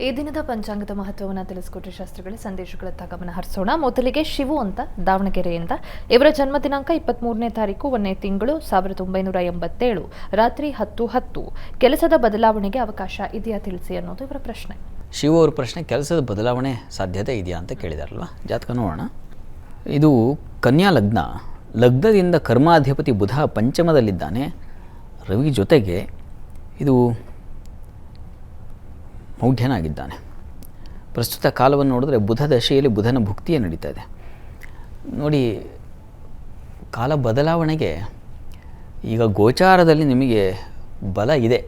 ಈ ದಿನದ ಪಂಚಾಂಗದ ಮಹತ್ವವನ್ನು ತಿಳಿಸ್ಕೊಟ್ರಿ ಶಾಸ್ತ್ರಗಳ. ಸಂದೇಶಗಳತ್ತ ಗಮನ ಹರಿಸೋಣ. ಮೊದಲಿಗೆ ಶಿವು ಅಂತ, ದಾವಣಗೆರೆಯಿಂದ. ಇವರ ಜನ್ಮ ದಿನಾಂಕ ಇಪ್ಪತ್ಮೂರನೇ ತಾರೀಕು, ಒಂದನೇ ತಿಂಗಳು, ಸಾವಿರದ ಒಂಬೈನೂರ ಎಂಬತ್ತೇಳು. ರಾತ್ರಿ ಹತ್ತು ಹತ್ತು. ಕೆಲಸದ ಬದಲಾವಣೆಗೆ ಅವಕಾಶ ಇದೆಯಾ ತಿಳಿಸಿ ಅನ್ನೋದು ಇವರ ಪ್ರಶ್ನೆ. ಶಿವು ಅವರ ಪ್ರಶ್ನೆ, ಕೆಲಸದ ಬದಲಾವಣೆ ಸಾಧ್ಯತೆ ಇದೆಯಾ ಅಂತ ಕೇಳಿದಾರಲ್ವ? ಜಾತಕ ನೋಡೋಣ. ಇದು ಕನ್ಯಾ ಲಗ್ನ. ಲಗ್ನದಿಂದ ಕರ್ಮಾಧಿಪತಿ ಬುಧ ಪಂಚಮದಲ್ಲಿದ್ದಾನೆ. ರವಿ ಜೊತೆಗೆ ಇದು ಮೌಢ್ಯನಾಗಿದ್ದಾನೆ. ಪ್ರಸ್ತುತ ಕಾಲವನ್ನು ನೋಡಿದ್ರೆ ಬುಧ ದಶೆಯಲ್ಲಿ ಬುಧನ ಭುಕ್ತಿಯೇ ನಡೀತಾ ಇದೆ. ನೋಡಿ, ಕಾಲ ಬದಲಾವಣೆಗೆ ಈಗ ಗೋಚಾರದಲ್ಲಿ ನಿಮಗೆ ಬಲ ಇದೆ.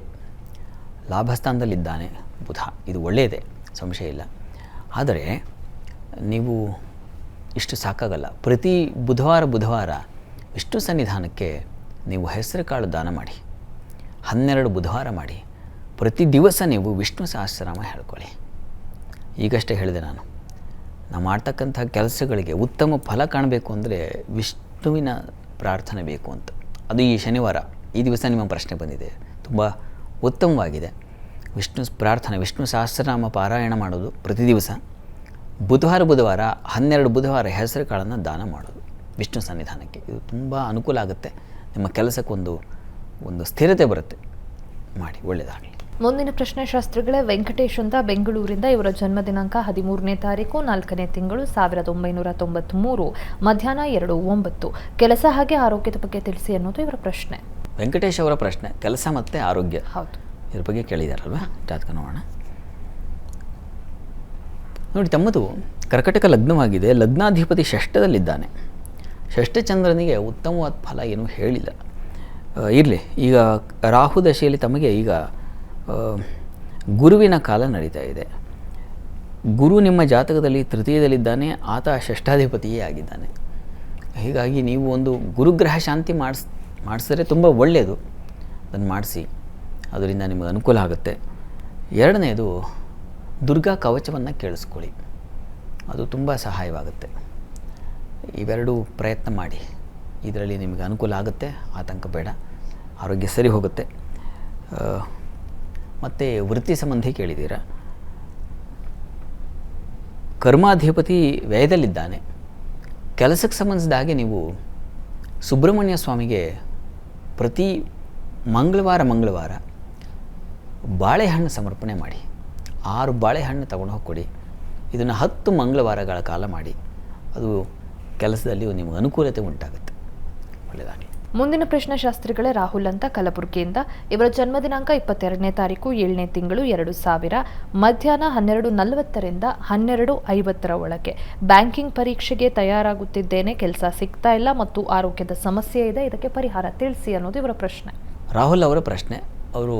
ಲಾಭಸ್ಥಾನದಲ್ಲಿದ್ದಾನೆ ಬುಧ. ಇದು ಒಳ್ಳೆಯದೇ, ಸಂಶಯ ಇಲ್ಲ. ಆದರೆ ನೀವು ಇಷ್ಟು ಸಾಕಾಗಲ್ಲ. ಪ್ರತಿ ಬುಧವಾರ ಬುಧವಾರ ಇಷ್ಟು ಸನ್ನಿಧಾನಕ್ಕೆ ನೀವು ಹೆಸರು ಕಾಳು ದಾನ ಮಾಡಿ. ಹನ್ನೆರಡು ಬುಧವಾರ ಮಾಡಿ. ಪ್ರತಿ ದಿವಸ ನೀವು ವಿಷ್ಣು ಸಹಸ್ರನಾಮ ಹೇಳ್ಕೊಳ್ಳಿ. ಈಗಷ್ಟೇ ಹೇಳಿದೆ ನಾನು. ನಾವು ಮಾಡ್ತಕ್ಕಂಥ ಕೆಲಸಗಳಿಗೆ ಉತ್ತಮ ಫಲ ಕಾಣಬೇಕು ಅಂದರೆ ವಿಷ್ಣುವಿನ ಪ್ರಾರ್ಥನೆ ಬೇಕು ಅಂತ. ಅದು ಈ ಶನಿವಾರ. ಈ ದಿವಸ ನಿಮ್ಮ ಪ್ರಶ್ನೆ ಬಂದಿದೆ. ತುಂಬ ಉತ್ತಮವಾಗಿದೆ. ವಿಷ್ಣು ಪ್ರಾರ್ಥನೆ, ವಿಷ್ಣು ಸಹಸ್ರನಾಮ ಪಾರಾಯಣ ಮಾಡೋದು ಪ್ರತಿ ದಿವಸ. ಬುಧವಾರ ಬುಧವಾರ, ಹನ್ನೆರಡು ಬುಧವಾರ ಹೆಸರು ಕಾಳನ್ನು ದಾನ ಮಾಡೋದು ವಿಷ್ಣು ಸನ್ನಿಧಾನಕ್ಕೆ. ಇದು ತುಂಬ ಅನುಕೂಲ ಆಗುತ್ತೆ. ನಿಮ್ಮ ಕೆಲಸಕ್ಕೊಂದು, ಒಂದು ಸ್ಥಿರತೆ ಬರುತ್ತೆ. ಮಾಡಿ, ಒಳ್ಳೆಯದಾಗಲಿ. ಮುಂದಿನ ಪ್ರಶ್ನೆ ಶಾಸ್ತ್ರಿಗಳೇ ವೆಂಕಟೇಶ್ ಅಂತ ಬೆಂಗಳೂರಿಂದ ಇವರ ಜನ್ಮ ದಿನಾಂಕ ಹದಿಮೂರನೇ ತಾರೀಕು ನಾಲ್ಕನೇ ತಿಂಗಳು ಸಾವಿರದ ಒಂಬೈನೂರ ತೊಂಬತ್ತ್ಮೂರು ಮಧ್ಯಾಹ್ನ ಎರಡು ಒಂಬತ್ತು. ಕೆಲಸ ಹಾಗೆ ಆರೋಗ್ಯದ ಬಗ್ಗೆ ತಿಳಿಸಿ ಅನ್ನೋದು ಇವರ ಪ್ರಶ್ನೆ. ವೆಂಕಟೇಶ್ ಅವರ ಪ್ರಶ್ನೆ ಕೆಲಸ ಮತ್ತೆ ಆರೋಗ್ಯ. ಹೌದು. ಇದ್ರ ಬಗ್ಗೆ ಕೇಳಿದಾರಲ್ವಾ? ಜಾತಕ ನೋಡೋಣ. ನೋಡಿ ತಮ್ಮದು ಕರ್ಕಟಕ ಲಗ್ನವಾಗಿದೆ. ಲಗ್ನಾಧಿಪತಿ ಷಷ್ಠದಲ್ಲಿದ್ದಾನೆ. ಷಷ್ಠಚಂದ್ರನಿಗೆ ಉತ್ತಮವಾದ ಫಲ ಏನೂ ಹೇಳಿಲ್ಲ. ಇರಲಿ ಈಗ ರಾಹು ದಶೆಯಲ್ಲಿ ತಮಗೆ ಈಗ ಗುರುವಿನ ಕಾಲ ನಡೀತಾ ಇದೆ. ಗುರು ನಿಮ್ಮ ಜಾತಕದಲ್ಲಿ ತೃತೀಯದಲ್ಲಿದ್ದಾನೆ, ಆತ ಷಷ್ಠಾಧಿಪತಿಯೇ ಆಗಿದ್ದಾನೆ. ಹೀಗಾಗಿ ನೀವು ಒಂದು ಗುರುಗ್ರಹ ಶಾಂತಿ ಮಾಡಿಸ್, ಮಾಡಿಸಿದ್ರೆ ತುಂಬ ಒಳ್ಳೆಯದು. ಅದನ್ನು ಮಾಡಿಸಿ, ಅದರಿಂದ ನಿಮಗೆ ಅನುಕೂಲ ಆಗುತ್ತೆ. ಎರಡನೇದು, ದುರ್ಗಾ ಕವಚವನ್ನು ಕೇಳಿಸ್ಕೊಳ್ಳಿ. ಅದು ತುಂಬ ಸಹಾಯವಾಗುತ್ತೆ. ಇವೆರಡೂ ಪ್ರಯತ್ನ ಮಾಡಿ. ಇದರಲ್ಲಿ ನಿಮಗೆ ಅನುಕೂಲ ಆಗುತ್ತೆ, ಆತಂಕ ಬೇಡ. ಆರೋಗ್ಯ ಸರಿ ಹೋಗುತ್ತೆ. ಮತ್ತು ವೃತ್ತಿ ಸಂಬಂಧಿ ಕೇಳಿದ್ದೀರ? ಕರ್ಮಾಧಿಪತಿ ವ್ಯಯದಲ್ಲಿದ್ದಾನೆ. ಕೆಲಸಕ್ಕೆ ಸಂಬಂಧಿಸಿದ ಹಾಗೆ ನೀವು ಸುಬ್ರಹ್ಮಣ್ಯ ಸ್ವಾಮಿಗೆ ಪ್ರತಿ ಮಂಗಳವಾರ ಮಂಗಳವಾರ ಬಾಳೆಹಣ್ಣು ಸಮರ್ಪಣೆ ಮಾಡಿ. ಆರು ಬಾಳೆಹಣ್ಣು ತಗೊಂಡು ಹೋಗಿ ಕೊಡಿ ಇದನ್ನು ಹತ್ತು ಮಂಗಳವಾರಗಳ ಕಾಲ ಮಾಡಿ. ಅದು ಕೆಲಸದಲ್ಲಿ ನಿಮಗೆ ಅನುಕೂಲತೆ ಉಂಟಾಗುತ್ತೆ. ಒಳ್ಳೆಯದಾಗಲಿ ಮುಂದಿನ ಪ್ರಶ್ನೆ ಶಾಸ್ತ್ರಿಗಳೇ ರಾಹುಲ್ ಅಂತ ಕಲಬುರಗಿಯಿಂದ. ಇವರ ಜನ್ಮ ದಿನಾಂಕ ಇಪ್ಪತ್ತೆರಡನೇ ತಾರೀಕು ಏಳನೇ ತಿಂಗಳು ಎರಡು ಸಾವಿರ. ಮಧ್ಯಾಹ್ನ ಹನ್ನೆರಡು ನಲವತ್ತರಿಂದ ಹನ್ನೆರಡು ಐವತ್ತರ ಒಳಗೆ. ಬ್ಯಾಂಕಿಂಗ್ ಪರೀಕ್ಷೆಗೆ ತಯಾರಾಗುತ್ತಿದ್ದೇನೆ ಕೆಲಸ ಸಿಗ್ತಾ ಇಲ್ಲ ಮತ್ತು ಆರೋಗ್ಯದ ಸಮಸ್ಯೆ ಇದೆ ಇದಕ್ಕೆ ಪರಿಹಾರ ತಿಳಿಸಿ ಅನ್ನೋದು ಇವರ ಪ್ರಶ್ನೆ. ರಾಹುಲ್ ಅವರ ಪ್ರಶ್ನೆ ಅವರು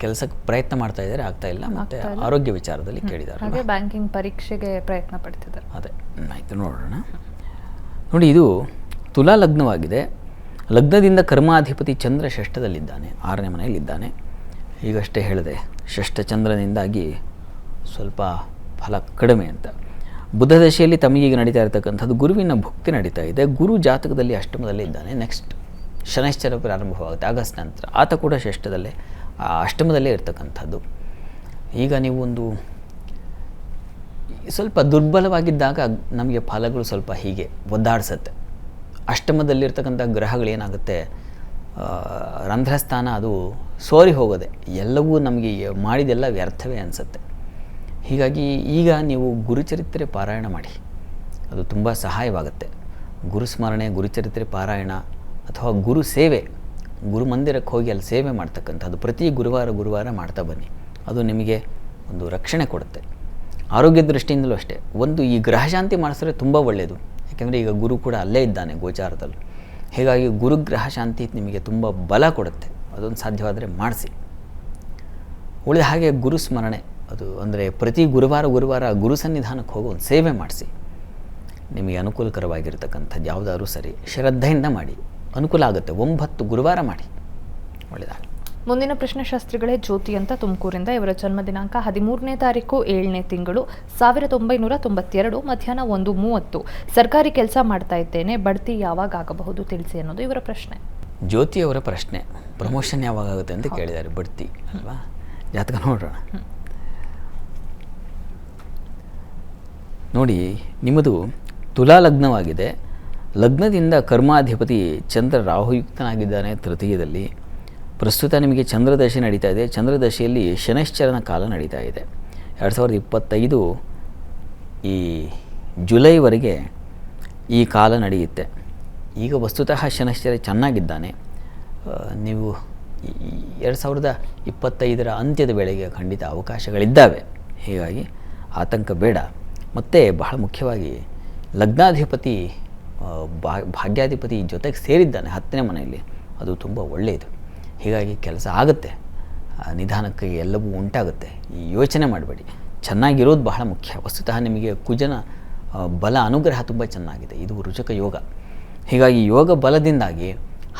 ಕೆಲಸಕ್ಕೆ ಪ್ರಯತ್ನ ಮಾಡ್ತಾ ಇದ್ದಾರೆ ಆಗ್ತಾ ಇಲ್ಲ ಮತ್ತೆ ಆರೋಗ್ಯ ವಿಚಾರದಲ್ಲಿ ಕೇಳಿದ್ದಾರೆ ಹಾಗೆ ಬ್ಯಾಂಕಿಂಗ್ ಪರೀಕ್ಷೆಗೆ ಪ್ರಯತ್ನ ಪಡ್ತಿದ್ದಾರೆ. ಅದೇ ಆಯಿತು ನೋಡೋಣ. ನೋಡಿ ಇದು ತುಲಾ ಲಗ್ನವಾಗಿದೆ. ಲಗ್ನದಿಂದ ಕರ್ಮಾಧಿಪತಿ ಚಂದ್ರ ಷಷ್ಠದಲ್ಲಿದ್ದಾನೆ, ಆರನೇ ಮನೆಯಲ್ಲಿದ್ದಾನೆ. ಈಗಷ್ಟೇ ಹೇಳಿದೆ ಷಷ್ಠ ಚಂದ್ರನಿಂದಾಗಿ ಸ್ವಲ್ಪ ಫಲ ಕಡಿಮೆ ಅಂತ. ಬುಧ ದಶೆಯಲ್ಲಿ ತಮಗೀಗ ನಡೀತಾ ಇರತಕ್ಕಂಥದ್ದು ಗುರುವಿನ ಭುಕ್ತಿ ನಡೀತಾ ಇದೆ. ಗುರು ಜಾತಕದಲ್ಲಿ ಅಷ್ಟಮದಲ್ಲಿ ಇದ್ದಾನೆ. ನೆಕ್ಸ್ಟ್ ಶನೈಶ್ಚರ ಪ್ರಾರಂಭವಾಗುತ್ತೆ, ಆಗಸ್ಟ್ ನಂತರ. ಆತ ಕೂಡ ಷಷ್ಠದಲ್ಲೇ ಅಷ್ಟಮದಲ್ಲೇ ಇರ್ತಕ್ಕಂಥದ್ದು. ಈಗ ನೀವು ಒಂದು ಸ್ವಲ್ಪ ದುರ್ಬಲವಾಗಿದ್ದಾಗ ನಮಗೆ ಫಲಗಳು ಸ್ವಲ್ಪ ಹೀಗೆ ಒದ್ದಾಡಿಸುತ್ತೆ. ಅಷ್ಟಮದಲ್ಲಿರ್ತಕ್ಕಂಥ ಗ್ರಹಗಳು ಏನಾಗುತ್ತೆ ಆ, ರಂಧ್ರಸ್ಥಾನ ಅದು ಸೋರಿ ಹೋಗೋದೆ. ಎಲ್ಲವೂ ನಮಗೆ ಮಾಡಿದೆಲ್ಲ ವ್ಯರ್ಥವೇ ಅನಿಸುತ್ತೆ. ಹೀಗಾಗಿ ಈಗ ನೀವು ಗುರುಚರಿತ್ರೆ ಪಾರಾಯಣ ಮಾಡಿ. ಅದು ತುಂಬ ಸಹಾಯವಾಗುತ್ತೆ. ಗುರುಸ್ಮರಣೆ ಗುರುಚರಿತ್ರೆ ಪಾರಾಯಣ ಅಥವಾ ಗುರು ಸೇವೆ ಗುರು ಮಂದಿರಕ್ಕೆ ಹೋಗಿ ಅಲ್ಲಿ ಸೇವೆ ಮಾಡ್ತಕ್ಕಂಥದ್ದು ಪ್ರತಿ ಗುರುವಾರ ಗುರುವಾರ ಮಾಡ್ತಾ ಬನ್ನಿ. ಅದು ನಿಮಗೆ ಒಂದು ರಕ್ಷಣೆ ಕೊಡುತ್ತೆ. ಆರೋಗ್ಯ ದೃಷ್ಟಿಯಿಂದಲೂ ಅಷ್ಟೇ. ಒಂದು ಈ ಗ್ರಹಶಾಂತಿ ಮಾಡಿಸಿದ್ರೆ ತುಂಬ ಒಳ್ಳೆಯದು ಯಾಕೆಂದರೆ ಈಗ ಗುರು ಕೂಡ ಅಲ್ಲೇ ಇದ್ದಾನೆ ಗೋಚಾರದಲ್ಲಿ. ಹೀಗಾಗಿ ಗುರುಗ್ರಹ ಶಾಂತಿ ನಿಮಗೆ ತುಂಬ ಬಲ ಕೊಡುತ್ತೆ. ಅದೊಂದು ಸಾಧ್ಯವಾದರೆ ಮಾಡಿಸಿ. ಉಳಿದ ಹಾಗೆ ಗುರು ಸ್ಮರಣೆ, ಅದು ಅಂದರೆ ಪ್ರತಿ ಗುರುವಾರ ಗುರುವಾರ ಗುರು ಸನ್ನಿಧಾನಕ್ಕೆ ಹೋಗೋ ಒಂದು ಸೇವೆ ಮಾಡಿಸಿ. ನಿಮಗೆ ಅನುಕೂಲಕರವಾಗಿರ್ತಕ್ಕಂಥದ್ದು ಯಾವುದಾದ್ರೂ ಸರಿ ಶ್ರದ್ಧೆಯಿಂದ ಮಾಡಿ, ಅನುಕೂಲ ಆಗುತ್ತೆ. ಒಂಬತ್ತು ಗುರುವಾರ ಮಾಡಿ. ಒಳ್ಳೆಯದಾಗಲಿ. ಮುಂದಿನ ಪ್ರಶ್ನೆ ಶಾಸ್ತ್ರಿಗಳೇ ಜ್ಯೋತಿ ಅಂತ ತುಮಕೂರಿಂದ. ಇವರ ಜನ್ಮ ದಿನಾಂಕ ಹದಿಮೂರನೇ ತಾರೀಕು ಏಳನೇ ತಿಂಗಳು ಸಾವಿರದ ಒಂಬೈನೂರ ತೊಂಬತ್ತೆರಡು ಮಧ್ಯಾಹ್ನ ಒಂದು ಮೂವತ್ತು. ಸರ್ಕಾರಿ ಕೆಲಸ ಮಾಡ್ತಾ ಇದ್ದೇನೆ ಬಡ್ತಿ ಯಾವಾಗ ಆಗಬಹುದು ತಿಳಿಸಿ ಅನ್ನೋದು ಇವರ ಪ್ರಶ್ನೆ. ಜ್ಯೋತಿ ಅವರ ಪ್ರಶ್ನೆ ಪ್ರಮೋಷನ್ ಯಾವಾಗ ಆಗುತ್ತೆ ಅಂತ ಕೇಳಿದ್ದಾರೆ ಬಡ್ತಿ ಅಲ್ವಾ? ಜಾತಕ ನೋಡೋಣ. ನೋಡಿ ನಿಮ್ಮದು ತುಲಾ ಲಗ್ನವಾಗಿದೆ. ಲಗ್ನದಿಂದ ಕರ್ಮಾಧಿಪತಿ ಚಂದ್ರ ರಾಹುಯುಕ್ತನಾಗಿದ್ದಾನೆ ತೃತೀಯದಲ್ಲಿ. ಪ್ರಸ್ತುತ ನಿಮಗೆ ಚಂದ್ರದಶೆ ನಡೀತಾ ಇದೆ. ಚಂದ್ರದಶೆಯಲ್ಲಿ ಶನೈಶ್ಚರನ ಕಾಲ ನಡೀತಾ ಇದೆ. ಎರಡು ಸಾವಿರದ ಇಪ್ಪತ್ತೈದು ಈ ಜುಲೈವರೆಗೆ ಈ ಕಾಲ ನಡೆಯುತ್ತೆ. ಈಗ ವಸ್ತುತಃ ಶನೈಶ್ಚರ ಚೆನ್ನಾಗಿದ್ದಾನೆ. ನೀವು ಎರಡು ಸಾವಿರದ ಇಪ್ಪತ್ತೈದರ ಅಂತ್ಯದ ವೇಳೆಗೆ ಖಂಡಿತ ಅವಕಾಶಗಳಿದ್ದಾವೆ. ಹೀಗಾಗಿ ಆತಂಕ ಬೇಡ. ಮತ್ತು ಬಹಳ ಮುಖ್ಯವಾಗಿ ಲಗ್ನಾಧಿಪತಿ ಭಾಗ್ಯಾಧಿಪತಿ ಜೊತೆಗೆ ಸೇರಿದ್ದಾನೆ ಹತ್ತನೇ ಮನೆಯಲ್ಲಿ. ಅದು ತುಂಬ ಒಳ್ಳೆಯದು. ಹೀಗಾಗಿ ಕೆಲಸ ಆಗುತ್ತೆ. ನಿಧಾನಕ್ಕೆ ಎಲ್ಲವೂ ಉಂಟಾಗುತ್ತೆ. ಈ ಯೋಚನೆ ಮಾಡಬೇಡಿ. ಚೆನ್ನಾಗಿರೋದು ಬಹಳ ಮುಖ್ಯ. ವಸ್ತುತಃ ನಿಮಗೆ ಕುಜನ ಬಲ ಅನುಗ್ರಹ ತುಂಬ ಚೆನ್ನಾಗಿದೆ. ಇದು ರುಚಕ ಯೋಗ. ಹೀಗಾಗಿ ಯೋಗ ಬಲದಿಂದಾಗಿ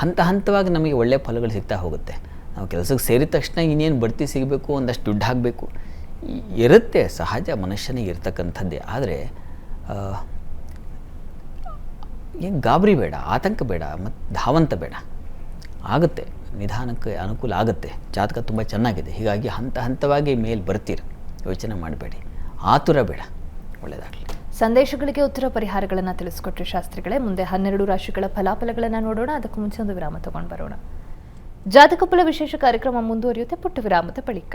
ಹಂತ ಹಂತವಾಗಿ ನಮಗೆ ಒಳ್ಳೆಯ ಫಲಗಳು ಸಿಗ್ತಾ ಹೋಗುತ್ತೆ. ನಾವು ಕೆಲಸಕ್ಕೆ ಸೇರಿದ ತಕ್ಷಣ ಇನ್ನೇನು ಬಡ್ತಿ ಸಿಗಬೇಕು, ಒಂದಷ್ಟು ದುಡ್ಡು ಹಾಕಬೇಕು ಇರುತ್ತೆ. ಸಹಜ ಮನುಷ್ಯನಿಗೆ ಇರ್ತಕ್ಕಂಥದ್ದೇ. ಆದರೆ ಏನು ಗಾಬರಿ ಬೇಡ, ಆತಂಕ ಬೇಡ ಮತ್ತು ಧಾವಂತ ಬೇಡ. ಆಗುತ್ತೆ, ನಿಧಾನಕ್ಕೆ ಅನುಕೂಲ ಆಗುತ್ತೆ. ಜಾತಕ ತುಂಬ ಚೆನ್ನಾಗಿದೆ. ಹೀಗಾಗಿ ಹಂತ ಹಂತವಾಗಿ ಮೇಲೆ ಬರ್ತೀರ. ಯೋಚನೆ ಮಾಡಬೇಡಿ. ಆತುರ ಬೇಡ. ಒಳ್ಳೆಯದಾಗಲಿ ಸಂದೇಶಗಳಿಗೆ ಉತ್ತರ ಪರಿಹಾರಗಳನ್ನು ತಿಳಿಸ್ಕೊಟ್ರಿ ಶಾಸ್ತ್ರಿಗಳೇ, ಮುಂದೆ ಹನ್ನೆರಡು ರಾಶಿಗಳ ಫಲಾಫಲಗಳನ್ನು ನೋಡೋಣ. ಅದಕ್ಕೂ ಮುಂಚೆ ಒಂದು ವಿರಾಮ ತಗೊಂಡು ಬರೋಣ. ಜಾತಕ ಫಲ ವಿಶೇಷ ಕಾರ್ಯಕ್ರಮ ಮುಂದುವರಿಯುತ್ತೆ. ಪುಟ್ಟ ವಿರಾಮದ ಬಳಿಕ.